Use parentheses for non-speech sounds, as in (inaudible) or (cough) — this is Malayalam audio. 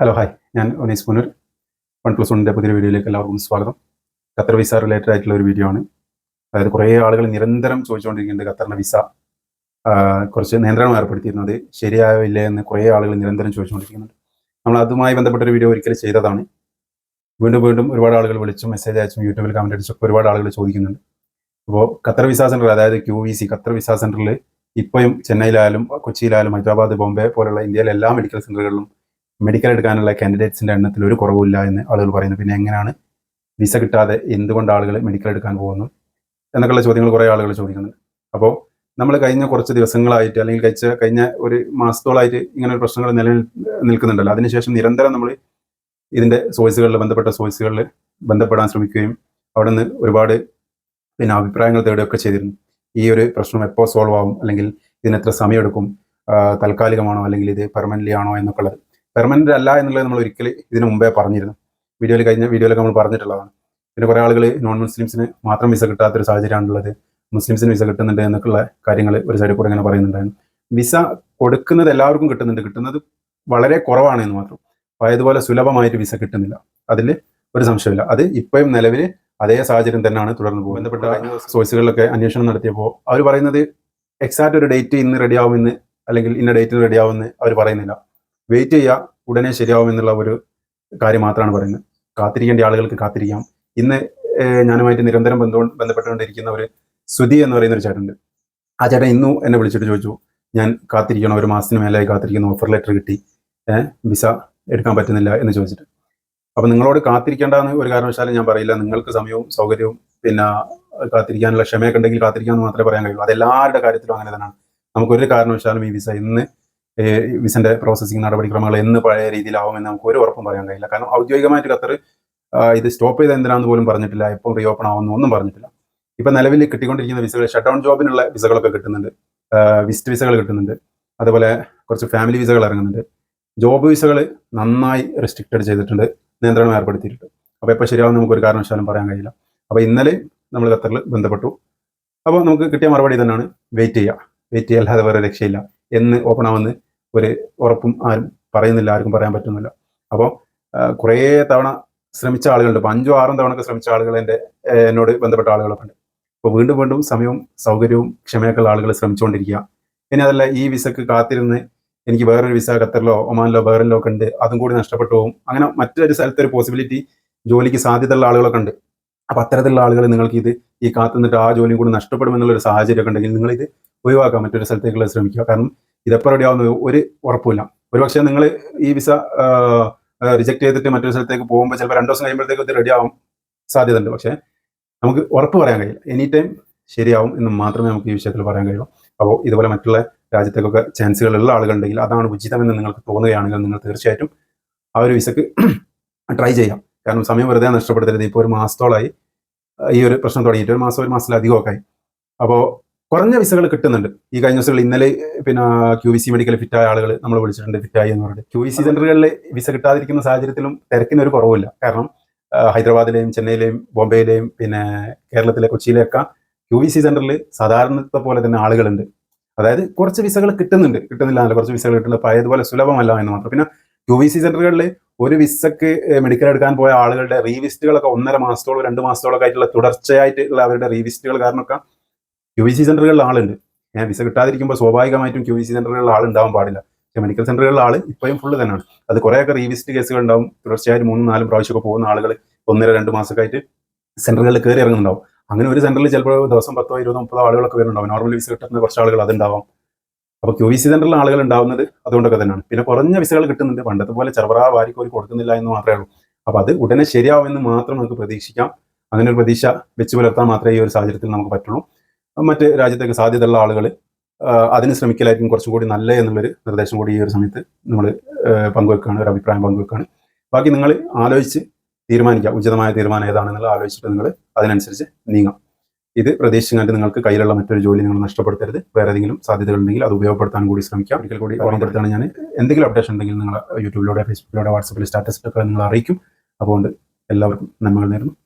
ഹലോ ഹായ് ഞാൻ ഒനീസ് പുനർ വൺ പ്ലസ് വണ്ണിന്റെ പുതിയ വീഡിയോയിലേക്ക് എല്ലാവർക്കും സ്വാഗതം. ഖത്തർ വിസ റിലേറ്റഡ് ആയിട്ടുള്ള ഒരു വീഡിയോ ആണ്. അതായത് കുറേ ആളുകൾ നിരന്തരം ചോദിച്ചുകൊണ്ടിരിക്കുന്നുണ്ട് ഖത്തറിന്റെ വിസ കുറച്ച് നിയന്ത്രണം ഏർപ്പെടുത്തിയിരുന്നത് ശരിയായോ ഇല്ലേ എന്ന് കുറേ ആളുകൾ നിരന്തരം ചോദിച്ചുകൊണ്ടിരിക്കുന്നുണ്ട്. നമ്മൾ അതുമായി ബന്ധപ്പെട്ട ഒരു വീഡിയോ ഒരിക്കലും ചെയ്തതാണ്. വീണ്ടും വീണ്ടും ഒരുപാട് ആളുകൾ വിളിച്ചും മെസ്സേജ് അയച്ചും യൂട്യൂബിൽ കമന്റ് അടിച്ചൊക്കെ ഒരുപാട് ആളുകൾ ചോദിക്കുന്നുണ്ട്. അപ്പോൾ ഖത്തർ വിസ സെന്റർ അതായത് Q V C Qatar visa സെന്ററിൽ ഇപ്പോഴും ചെന്നൈയിലായാലും കൊച്ചിയിലായാലും ഹൈദരാബാദ് ബോംബെ പോലുള്ള ഇന്ത്യയിലെ എല്ലാ മെഡിക്കൽ സെന്ററുകളിലും മെഡിക്കൽ എടുക്കാനുള്ള കാൻഡിഡേറ്റ്സിന്റെ എണ്ണത്തിൽ ഒരു കുറവില്ല എന്ന് ആളുകൾ പറയുന്നു. പിന്നെ എങ്ങനെയാണ് വിസ കിട്ടാതെ എന്തുകൊണ്ട് ആളുകൾ മെഡിക്കൽ എടുക്കാൻ പോകുന്നു എന്നൊക്കെയുള്ള ചോദ്യങ്ങൾ കുറേ ആളുകൾ ചോദിക്കുന്നുണ്ട്. അപ്പോൾ നമ്മൾ കഴിഞ്ഞ കുറച്ച് ദിവസങ്ങളായിട്ട് അല്ലെങ്കിൽ കഴിച്ച കഴിഞ്ഞ ഒരു മാസത്തോളായിട്ട് ഇങ്ങനെ ഒരു പ്രശ്നങ്ങൾ നിലനിൽ നിൽക്കുന്നുണ്ടല്ലോ. അതിനുശേഷം നിരന്തരം നമ്മൾ ഇതിന്റെ സോഴ്സുകളിൽ ബന്ധപ്പെട്ട സോഴ്സുകളിൽ ബന്ധപ്പെടാൻ ശ്രമിക്കുകയും അവിടെ നിന്ന് ഒരുപാട് പിന്നെ അഭിപ്രായങ്ങൾ തേടുകയൊക്കെ ചെയ്തിരുന്നു. ഈ ഒരു പ്രശ്നം എപ്പോൾ സോൾവ് ആവും? അല്ലെങ്കിൽ ഇതിന് എത്ര സമയമെടുക്കും? താൽക്കാലികമാണോ? അല്ലെങ്കിൽ ഇത് പെർമനന്റ് ആണോ? എന്നൊക്കെ ഉള്ളത്. പെർമനന്റ് അല്ല എന്നുള്ളത് നമ്മൾ ഒരിക്കൽ ഇതിനു മുമ്പേ പറഞ്ഞിരുന്നു. വീഡിയോയിൽ കഴിഞ്ഞ വീഡിയോയിലൊക്കെ നമ്മൾ പറഞ്ഞിട്ടുള്ളതാണ്. പിന്നെ കുറേ ആളുകൾ നോൺ മുസ്ലിംസിന് മാത്രം വിസ കിട്ടാത്തൊരു സാഹചര്യമാണുള്ളത് മുസ്ലിംസിന് വിസ കിട്ടുന്നുണ്ട് എന്നൊക്കെയുള്ള കാര്യങ്ങൾ ഒരു സൈഡിൽ കൂടെ ഇങ്ങനെ പറയുന്നുണ്ടായിരുന്നു. വിസ കൊടുക്കുന്നത് എല്ലാവർക്കും കിട്ടുന്നുണ്ട്. കിട്ടുന്നത് വളരെ കുറവാണ് എന്ന് മാത്രം. ആയതുപോലെ സുലഭമായിട്ട് വിസ കിട്ടുന്നില്ല. അതിൽ ഒരു സംശയമില്ല അത് ഇപ്പോഴും നിലവിൽ അതേ സാഹചര്യം തന്നെയാണ് തുടർന്ന് പോകുന്നത്. ബന്ധപ്പെട്ട സോഴ്സുകളിലൊക്കെ അന്വേഷണം നടത്തിയപ്പോൾ അവർ പറയുന്നത് എക്സാക്റ്റ് ഒരു ഡേറ്റ് ഇന്ന് റെഡിയാവുമെന്ന് അല്ലെങ്കിൽ ഇന്ന ഡേറ്റിൽ റെഡിയാവുമെന്ന് അവർ പറയുന്നില്ല. വെയിറ്റ് ചെയ്യുക ഉടനെ ശരിയാവും എന്നുള്ള ഒരു കാര്യം മാത്രമാണ് പറയുന്നത്. കാത്തിരിക്കേണ്ട ആളുകൾക്ക് കാത്തിരിക്കാം. ഇന്ന് ഞാനുമായിട്ട് നിരന്തരം ബന്ധ ബന്ധപ്പെട്ടുകൊണ്ടിരിക്കുന്ന ഒരു ശ്രുതി എന്ന് പറയുന്ന ഒരു ചേട്ടനുണ്ട്. ആ ചേട്ടൻ ഇന്നും എന്നെ വിളിച്ചിട്ട് ചോദിച്ചു ഞാൻ കാത്തിരിക്കണം? ഒരു മാസത്തിന് മേലായി കാത്തിരിക്കുന്നു. ഓഫർ ലെറ്റർ കിട്ടി. വിസ എടുക്കാൻ പറ്റുന്നില്ല എന്ന് ചോദിച്ചിട്ട്. അപ്പം നിങ്ങളോട് കാത്തിരിക്കേണ്ടെന്ന് ഒരു കാരണവശാലും ഞാൻ പറയില്ല. നിങ്ങൾക്ക് സമയവും സൗകര്യവും പിന്നെ കാത്തിരിക്കാനുള്ള ക്ഷമയൊക്കെ ഉണ്ടെങ്കിൽ കാത്തിരിക്കാമെന്ന് മാത്രമേ പറയാൻ കഴിയുള്ളൂ അതെല്ലാവരുടെ കാര്യത്തിലും അങ്ങനെ തന്നെയാണ്. നമുക്കൊരു കാരണവശാലും ഈ വിസ ഇന്ന് വിസന്റെ പ്രോസസിംഗ് നടപടിക്രമങ്ങൾ എന്ന് പഴയ രീതിയിലാവുമെന്ന് നമുക്ക് ഒരു ഉറപ്പും പറയാൻ കഴിയില്ല. കാരണം ഔദ്യോഗികമായിട്ട് ഖത്തർ ഇത് സ്റ്റോപ്പ് ചെയ്ത് എന്തിനാണെന്ന് പോലും പറഞ്ഞിട്ടില്ല. ഇപ്പം റീ ഓപ്പൺ ആവുമെന്ന് ഒന്നും പറഞ്ഞിട്ടില്ല. ഇപ്പൊ നിലവിൽ കിട്ടിക്കൊണ്ടിരിക്കുന്ന വിസകൾ ഷട്ട് ഡൗൺ ജോബിനുള്ള വിസകളൊക്കെ കിട്ടുന്നുണ്ട്. വിസ്റ്റ് വിസകൾ കിട്ടുന്നുണ്ട്. അതുപോലെ കുറച്ച് ഫാമിലി വിസകൾ ഇറങ്ങുന്നുണ്ട്. ജോബ് വിസകൾ നന്നായി റെസ്ട്രിക്റ്റഡ് ചെയ്തിട്ടുണ്ട്. നിയന്ത്രണം ഏർപ്പെടുത്തിയിട്ടുണ്ട്. അപ്പോൾ ഇപ്പോൾ ശരിയാവും നമുക്ക് ഒരു കാരണവശാലും പറയാൻ കഴിയില്ല. അപ്പോൾ ഇന്നലെ നമ്മൾ ഖത്തറിൽ ബന്ധപ്പെട്ടു. അപ്പോൾ നമുക്ക് കിട്ടിയ മറുപടി തന്നെയാണ് വെയിറ്റ് ചെയ്യുക വെയിറ്റ് ചെയ്യുക അല്ലാതെ വേറെ രക്ഷയില്ല. എന്ന് ഓപ്പൺ ആവുമെന്ന് ഒരു ഉറപ്പും ആരും പറയുന്നില്ല ആർക്കും പറയാൻ പറ്റുന്നില്ല. അപ്പോൾ കുറേ തവണ ശ്രമിച്ച ആളുകളുണ്ട്. ഇപ്പോൾ അഞ്ചോ ആറും ഒക്കെ ശ്രമിച്ച ആളുകൾ എന്റെ എന്നോട് ബന്ധപ്പെട്ട ആളുകളൊക്കെ ഉണ്ട്. അപ്പോൾ വീണ്ടും വീണ്ടും സമയവും സൗകര്യവും ക്ഷമയൊക്കെ ഉള്ള ആളുകൾ ശ്രമിച്ചുകൊണ്ടിരിക്കുക. ഇനി അതല്ല ഈ വിസക്ക് കാത്തിരുന്ന് എനിക്ക് വേറൊരു വിസ ഖത്തറിലോ ഒമാനിലോ ബഹറിനിലോ ഒക്കെ ഉണ്ട്. അതും കൂടി നഷ്ടപ്പെട്ടു പോകും. അങ്ങനെ മറ്റൊരു സ്ഥലത്തെ ഒരു പോസിബിലിറ്റി ജോലിക്ക് സാധ്യതയുള്ള ആളുകളൊക്കെ ഉണ്ട്. അപ്പൊ അത്തരത്തിലുള്ള ആളുകൾ നിങ്ങൾക്ക് ഇത് ഈ കാത്തുനിന്നിട്ട് ആ ജോലിയും കൂടി നഷ്ടപ്പെടുമെന്നുള്ള ഒരു സാഹചര്യമൊക്കെ ഉണ്ടെങ്കിൽ നിങ്ങൾ ഇത് ഒഴിവാക്കാൻ മറ്റൊരു സ്ഥലത്തേക്കുള്ള ശ്രമിക്കുക. കാരണം ഇതെപ്പോൾ റെഡി ആവുന്നത് ഒരു ഉറപ്പില്ല ഒരുപക്ഷെ നിങ്ങൾ ഈ വിസ റിജക്ട് ചെയ്തിട്ട് മറ്റൊരു സ്ഥലത്തേക്ക് പോകുമ്പോൾ ചിലപ്പോൾ രണ്ട് ദിവസം കഴിയുമ്പോഴത്തേക്ക് ഇത് റെഡി ആവാൻ സാധ്യത ഉണ്ട് പക്ഷേ നമുക്ക് ഉറപ്പ് പറയാൻ കഴിയില്ല. എനി ടൈം ശരിയാവും എന്ന് മാത്രമേ നമുക്ക് ഈ വിഷയത്തിൽ പറയാൻ കഴിയുള്ളൂ. അപ്പോൾ ഇതുപോലെ മറ്റുള്ള രാജ്യത്തേക്കൊക്കെ ചാൻസുകളുള്ള ആളുകളുണ്ടെങ്കിൽ അതാണ് ഉചിതമെന്ന് നിങ്ങൾക്ക് തോന്നുകയാണെങ്കിൽ നിങ്ങൾ തീർച്ചയായിട്ടും ആ ഒരു വിസക്ക് ട്രൈ (clears throat) ചെയ്യാം. കാരണം സമയം വെറുതെ നഷ്ടപ്പെടുത്തരുത്. ഇപ്പോൾ ഒരു മാസത്തോളമായി ഈ ഒരു പ്രശ്നം തുടങ്ങിയിട്ട് ഒരു മാസം ഒരു മാസത്തിലധികമൊക്കെ ആയി. അപ്പോൾ കുറഞ്ഞ വിസകൾ കിട്ടുന്നുണ്ട്. ഈ കഴിഞ്ഞ ദിവസങ്ങൾ ഇന്നലെ പിന്നെ ക്യു വി സി മെഡിക്കൽ ഫിറ്റായ ആളുകൾ നമ്മൾ വിളിച്ചിട്ടുണ്ട് ഫിറ്റായി എന്ന് പറഞ്ഞിട്ട്. ക്യു വി സി സെന്ററുകളിൽ വിസ കിട്ടാതിരിക്കുന്ന സാഹചര്യത്തിലും തിരക്കിന് ഒരു കുറവില്ല കാരണം ഹൈദരാബാദിലെയും ചെന്നൈയിലെയും ബോംബെയിലെയും പിന്നെ കേരളത്തിലെ കൊച്ചിയിലെയൊക്കെ ക്യു വി സി സെന്ററിൽ സാധാരണത്തെ പോലെ തന്നെ ആളുകളുണ്ട്. അതായത് കുറച്ച് വിസകൾ കിട്ടുന്നുണ്ട്. കിട്ടുന്നില്ല എന്നല്ല കുറച്ച് വിസകൾ കിട്ടുന്നില്ല. പഴയതുപോലെ സുലഭമല്ല എന്ന് മാത്രം. പിന്നെ ക്യു വി സി സെന്ററുകളിൽ ഒരു വിസക്ക് മെഡിക്കൽ എടുക്കാൻ പോയ ആളുകളുടെ റീവിസ്റ്റുകളൊക്കെ ഒന്നര മാസത്തോളം രണ്ട് മാസത്തോളമൊക്കെ ആയിട്ടുള്ള തുടർച്ചയായിട്ടുള്ള അവരുടെ റീവിസ്റ്റുകൾ കാരണമൊക്കെ ക്യു സി സെന്ററുകളിൽ ആളുണ്ട്. ഞാൻ വിസ കിട്ടാതിരിക്കുമ്പോൾ സ്വാഭാവികമായിട്ടും ക്യു സി സെന്ററുകളിൽ ആളുണ്ടാവാൻ പാടില്ല. പക്ഷേ മെഡിക്കൽ സെന്ററുകളിൽ ആൾ ഇപ്പോഴും ഫുള്ള് തന്നെയാണ്. അത് കുറേയൊക്കെ റീവിസിറ്റ് കേസുകൾ ഉണ്ടാവും തുടർച്ചയായിട്ട് മൂന്നും നാലും പ്രാവശ്യമൊക്കെ പോകുന്ന ആളുകൾ ഒന്നര രണ്ട് മാസമൊക്കെ ആയിട്ട് സെന്ററുകളിൽ കയറി ഇറങ്ങുന്നുണ്ടാവും. അങ്ങനെ ഒരു സെന്ററിൽ ചിലപ്പോൾ ദിവസം പത്തോ ഇരുപതോ മുപ്പതോ ആളുകളൊക്കെ വരുന്നുണ്ടാവും. നോർമൽ വിസ കിട്ടുന്ന കുറച്ച് ആളുകൾ അതുണ്ടാവാം. അപ്പോൾ ക്യു സി സെന്ററിൽ ആളുകൾ ഉണ്ടാവുന്നത് അതുകൊണ്ടൊക്കെ തന്നെയാണ്. പിന്നെ കുറഞ്ഞ വിസകൾ കിട്ടുന്നുണ്ട്. പണ്ടത്തെ പോലെ ചെറുപറ വാരിക്കോരി കൊടുക്കുന്നില്ല എന്ന് മാത്രമേ ഉള്ളൂ. അപ്പോൾ അത് ഉടനെ ശരിയാവുമെന്ന് മാത്രം നമുക്ക് പ്രതീക്ഷിക്കാം. അങ്ങനെ ഒരു പ്രതീക്ഷ വെച്ച് പുലർത്താൻ മാത്രമേ ഈ ഒരു സാഹചര്യത്തിൽ നമുക്ക് പറ്റുള്ളൂ. മറ്റ് രാജ്യത്തേക്ക് സാധ്യതയുള്ള ആളുകൾ അതിന് ശ്രമിക്കലായിരിക്കും കുറച്ചും കൂടി നല്ല എന്നുള്ളൊരു നിർദ്ദേശം കൂടി ഈ ഒരു സമയത്ത് നമ്മൾ പങ്കുവെക്കുകയാണ് ഒരു അഭിപ്രായം പങ്കുവെക്കുകയാണ് ബാക്കി നിങ്ങൾ ആലോചിച്ച് തീരുമാനിക്കുക. ഉചിതമായ തീരുമാനം ഏതാണെന്നുള്ള ആലോചിച്ചിട്ട് നിങ്ങൾ അതിനനുസരിച്ച് നീങ്ങാം. ഇത് പ്രതീക്ഷിക്കാണ്ട് നിങ്ങൾക്ക് കയ്യിലുള്ള മറ്റൊരു ജോലി നിങ്ങൾ നഷ്ടപ്പെടുത്തരുത്. വേറെ ഏതെങ്കിലും സാധ്യതകൾ ഉണ്ടെങ്കിൽ അത് ഉപയോഗപ്പെടുത്താൻ കൂടി ശ്രമിക്കാം. ഒരിക്കൽ കൂടി ഓർമ്മപ്പെടുത്താണ് ഞാൻ എന്തെങ്കിലും അപ്ഡേഷൻ ഉണ്ടെങ്കിൽ നിങ്ങൾ യൂട്യൂബിലൂടെ ഫേസ്ബുക്കിലൂടെ വാട്സപ്പിൽ സ്റ്റാറ്റസിലൊക്കെ നിങ്ങൾ അറിയിക്കും. അതുകൊണ്ട് എല്ലാവർക്കും നന്മകൾ നേരുന്നു.